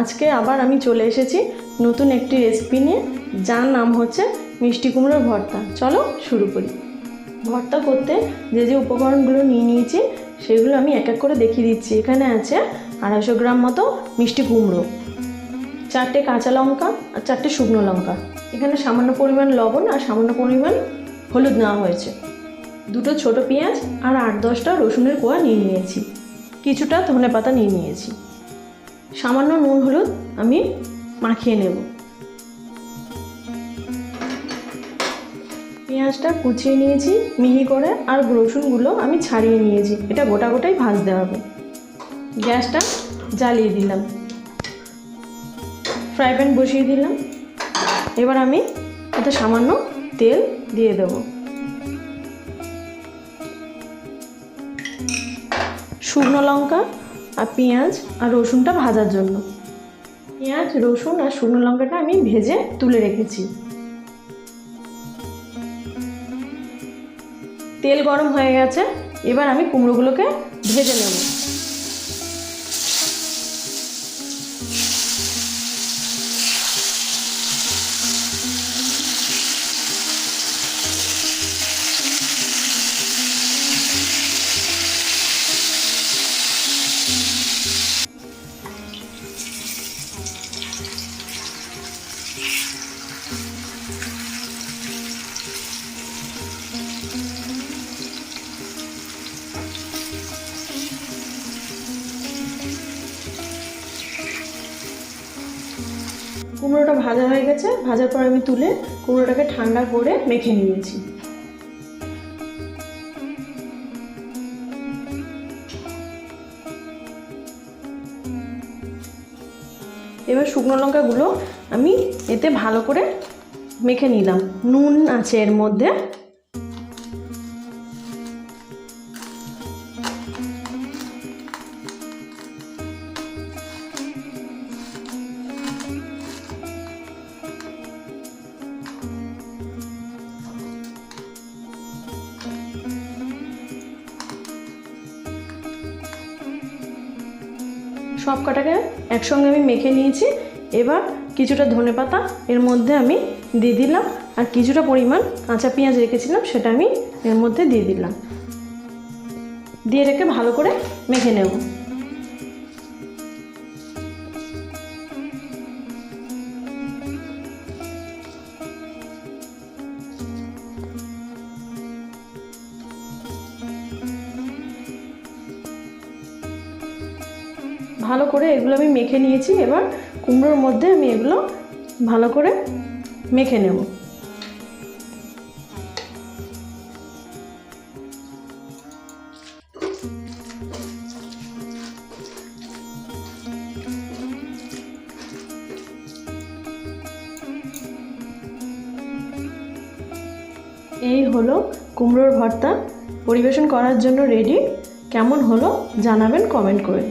আজকে আবার আমি চলে এসেছি নতুন একটি রেসিপি নিয়ে, যার নাম হচ্ছে মিষ্টি কুমড়োর ভর্তা। চলো শুরু করি। ভর্তা করতে যে যে উপকরণগুলো নিয়ে নিয়েছি, সেগুলো আমি এক এক করে দেখিয়ে দিচ্ছি। এখানে আছে আড়াইশো গ্রাম মতো মিষ্টি কুমড়ো, চারটে কাঁচা লঙ্কা আর চারটে শুকনো লঙ্কা। এখানে সামান্য পরিমাণ লবণ আর সামান্য পরিমাণ হলুদ নেওয়া হয়েছে। দুটো ছোট পেঁয়াজ আর আট দশটা রসুনের কোয়া নিয়ে নিয়েছি। কিছুটা ধনে পাতা নিয়ে নিয়েছি। সামান্য নুন হলুদ আমি মাখিয়ে নেব। পেঁয়াজটা কুচিয়ে নিয়েছি, মিহি করে, আর রসুনগুলো আমি ছাড়িয়ে নিয়েছি। এটা গোটা গোটাই ভাজতে হবে। গ্যাসটা জ্বালিয়ে দিলাম। ফ্রাই প্যান বসিয়ে দিলাম। এবার আমি এতে সামান্য তেল দিয়ে দেব। শুকনো লঙ্কা আর পেঁয়াজ আর রসুনটা ভাজার জন্য। পেঁয়াজ, রসুন আর শুকনো লঙ্কাটা আমি ভেজে তুলে রেখেছি। তেল গরম হয়ে গেছে, এবার আমি কুমড়োগুলোকে ভেজে নেব। কুমড়োটা ভাজা হয়ে গেছে, ভাজার পর আমি তুলে কুমড়োটাকে ঠান্ডা করে মেখে নিয়েছি। এবার শুকনো লঙ্কাগুলো আমি এতে ভালো করে মেখে নিলাম। নুন আছে এর মধ্যে। সব কটাকে একসঙ্গে আমি মেখে নিয়েছি। এবার কিছুটা ধনে পাতা, এর মধ্যে আমি দিয়ে দিলাম। আর কিছুটা পরিমাণ কাঁচা পেঁয়াজ রেখেছিলাম, সেটা আমি এর মধ্যে দিয়ে দিলাম। দিয়ে রেখে ভালো করে মেখে নেব। ভালো করে এগুলো আমি মেখে নিয়েছি। এবার কুমড়োর মধ্যে আমি এগুলো ভালো করে মেখে নেব। এই হলো কুমড়োর ভর্তা। পরিবেশন করার জন্য রেডি কেমন হলো জানাবেন কমেন্ট করে।